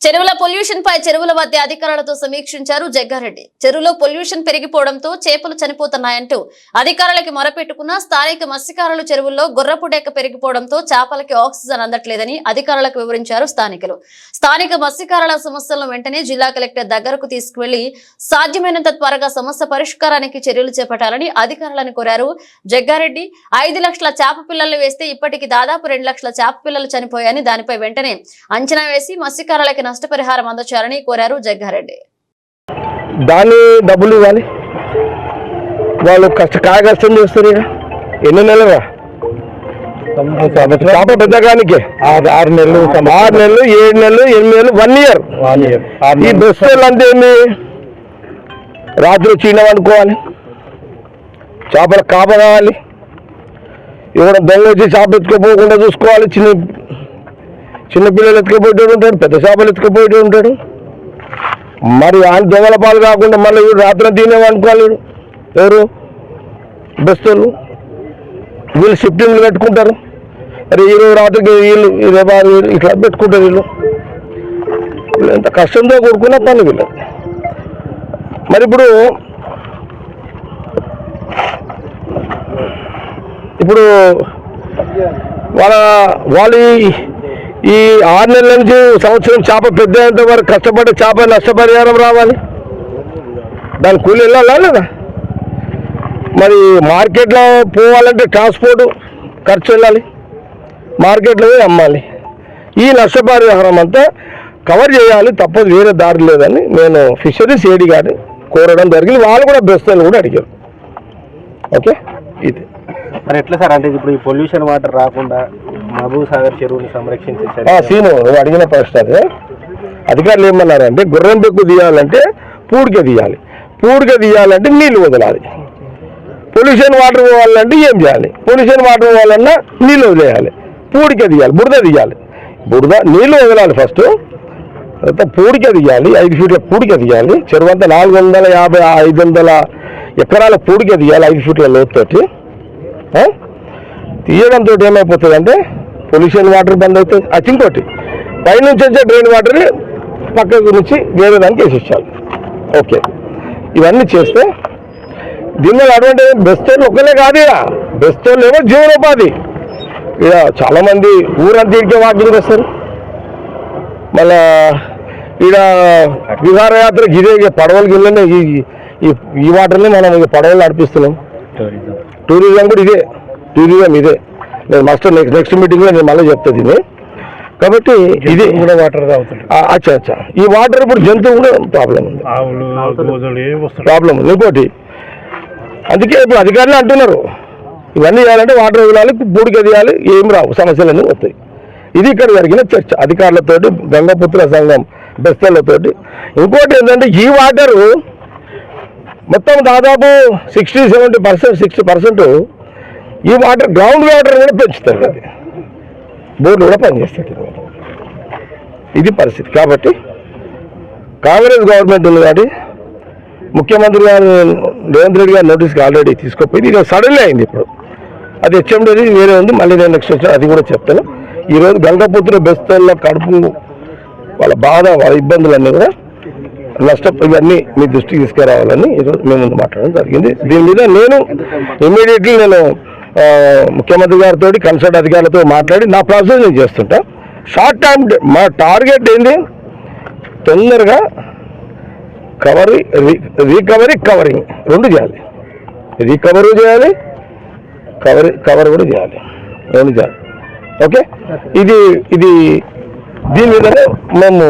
చెరువుల పొల్యూషన్ పై చెరువుల మధ్య అధికారులతో సమీక్షించారు జగ్గారెడ్డి. చెరువులో పొల్యూషన్ పెరిగిపోవడంతో చేపలు చనిపోతున్నాయంటూ అధికారులకి మొరపెట్టుకున్న స్థానిక మత్స్యకారులు చెరువుల్లో గుర్రపు డెక్క పెరిగిపోవడంతో చేపలకి ఆక్సిజన్ అందట్లేదని అధికారులకు వివరించారు స్థానికులు. స్థానిక మత్స్యకారుల సమస్యలను వెంటనే జిల్లా కలెక్టర్ దగ్గరకు తీసుకువెళ్ళి సాధ్యమైనంత త్వరగా సమస్య పరిష్కారానికి చర్యలు చేపట్టాలని అధికారులను కోరారు జగ్గారెడ్డి. ఐదు లక్షల చేప పిల్లలు వేస్తే ఇప్పటికి దాదాపు రెండు లక్షల చేప పిల్లలు చనిపోయాయని దానిపై వెంటనే అంచనా వేసి మత్స్యకారులకి నష్టపరిహారం అందచేయాలని కోరారు జగ్గారెడ్డి. దాన్ని డబ్బులు ఇవ్వాలి. వాళ్ళు కష్ట కాయ కష్టం చేస్తారు ఇక. ఎన్ని నెలలుగా చేప పెద్దగానికి ఆరు నెలలు ఆరు నెలలు ఏడు నెలలు ఎనిమిది నెలలు వన్ ఇయర్ ఈ బెస్టర్లు అంటే ఏంది రాత్రి చీన వండుకోవాలి. చేపల కాప కావాలి ఎవరైనా దొంగ వచ్చి చేప ఎత్తుకుపోకుండా చూసుకోవాలి. చిన్న చిన్నపిల్లలు ఎత్తుకుపోయేటోడు ఉంటాడు పెద్ద చేపలు ఎత్తుకుపోయేటోడు ఉంటాడు. మరి ఆయన దొంగల పాలు కాకుండా మళ్ళీ వీడు రాత్రి తినేవి అనుకోవాలి ఎవరు? బెస్తోళ్ళు. వీళ్ళు షిఫ్టింగ్లు పెట్టుకుంటారు మరి ఈరోజు రాత్రికి వీళ్ళు రేపు వీళ్ళు ఇట్లా పెట్టుకుంటారు వీళ్ళు. వీళ్ళు ఎంత కష్టంతో కూడుకున్న పని వీళ్ళు. మరి ఇప్పుడు ఇప్పుడు వాళ్ళ వాళ్ళు ఈ- ఆరు నెలల నుంచి సంవత్సరం చేప పెద్ద వరకు కష్టపడి చేప నష్టపరిహారం రావాలి? దాని కూలి వెళ్ళాలా లేదా? మరి మార్కెట్లో పోవాలంటే ట్రాన్స్పోర్ట్ ఖర్చు వెళ్ళాలి. మార్కెట్లో అమ్మాలి. ఈ నష్టపరిహారం అంతా కవర్ చేయాలి తప్పదు వేరే దారి లేదని నేను ఫిషరీస్ ఏడి గారిని కోరడం జరిగింది. వాళ్ళు కూడా బెస్తలు కూడా అడిగారు. ఓకే? ఇది. మరి ఎట్లా సార్? అంటే ఇప్పుడు ఈ పొల్యూషన్ వాటర్ రాకుండా మహబూబ్సాగర్ చెరువుని సంరక్షించే సీను నువ్వు అడిగిన ప్రశ్న అదే. అధికారులు ఏమన్నారంటే గుర్రం పెక్కు తీయాలంటే పూడిక తీయాలి. పూడిక తీయాలంటే నీళ్ళు వదలాలి. పొల్యూషన్ వాటర్ పోవాలంటే ఏం చేయాలి? పొల్యూషన్ వాటర్ పోవాలన్నా నీళ్ళు వదిలేయాలి. పూడిక తీయాలి బురద తీయాలి. బురద నీళ్ళు వదలాలి ఫస్ట్. తర్వాత పూడిక తీయాలి ఐదు ఫీట్ల పూడిక తీయాలి. చెరువు అంతా నాలుగు వందల యాభై ఐదు వందల ఎకరాల పూడిక తీయాలి ఐదు ఫీట్ల లోతుతోటి. తీయడంతో ఏమైపోతుంది అంటే పొల్యూషన్ వాటర్ బంద్ అవుతుంది. అది ఇంకోటి పైనుంచి వచ్చే డ్రైన్ వాటర్ పక్కకు నుంచి వేరే దానికి వేసేసాలి ఓకే. ఇవన్నీ చేస్తే దీనివల్ల అడ్వాంటేజ్ బెస్తోళ్ళు ఒకలే కాదు ఇక. బెస్తోళ్ళు ఏమో జీవనోపాధి. ఇక చాలామంది ఊరంతా ఇడికే వాకింగ్ వస్తారు మళ్ళా ఈడ విహారయాత్ర ఇదే ఇక పడవలు గిల్లనే ఈ ఈ- ఈ వాటర్ని మనం ఇక పడవలు నడిపిస్తున్నాం. టూరిజం కూడా ఇదే. టూరిజం ఇదే. నేను మస్ట్ నెక్స్ట్ నెక్స్ట్ మీటింగ్లో నేను మళ్ళీ చెప్తా దీన్ని. కాబట్టి ఇది కూడా వాటర్ అచ్చా అచ్చా. ఈ వాటర్ ఇప్పుడు జంతువు కూడా ప్రాబ్లం ఉంది. ప్రాబ్లం ఉంది ఇంకోటి. అందుకే ఇప్పుడు అధికారులు అంటున్నారు. ఇవన్నీ చేయాలంటే వాటర్ వదలాలి బూడికి తీయాలి ఏం రావు సమస్యలన్నీ వస్తాయి. ఇది ఇక్కడ జరిగిన చర్చ. అధికారులతోటి గంగపుత్ర సంఘం బెస్తలతోటి. ఇంకోటి ఏంటంటే ఈ వాటరు మొత్తం దాదాపు sixty seventy percent sixty percent ఈ వాటర్ గ్రౌండ్ వాటర్ కూడా పెంచుతుంది అది. బోర్డు కూడా పనిచేస్తుంది ఇది పరిస్థితి. కాబట్టి కాంగ్రెస్ గవర్నమెంట్ ఉంది కాబట్టి ముఖ్యమంత్రి గారు రేవంత్ రెడ్డి గారు నోటీస్కి ఆల్రెడీ తీసుకుపోయింది ఇది సడన్లీ అయింది ఇప్పుడు. అది హెచ్ఎండి వేరే ఉంది మళ్ళీ నేను నెక్స్ట్ వచ్చాను అది కూడా చెప్తాను. ఈరోజు గంగపుత్ర బెస్తల్లో కడుపు వాళ్ళ బాధ వాళ్ళ ఇబ్బందులన్నీ కూడా నష్టం ఇవన్నీ మీ దృష్టికి తీసుకురావాలని ఈరోజు మేము ముందు మాట్లాడడం జరిగింది. దీని మీద నేను ఇమీడియట్లీ నేను ముఖ్యమంత్రి గారితో కన్సల్ట్ అధికారులతో మాట్లాడి నా ప్రాసెస్ నేను చేస్తుంటా. షార్ట్ టర్మ్ మా టార్గెట్ ఏంది? తొందరగా కవరీ రికవరీ కవరింగ్ రెండు చేయాలి. రికవరీ చేయాలి కవరీ కవర్ కూడా చేయాలి. రెండు చేయాలి. ఓకే ఇది ఇది దీని మీదనే మేము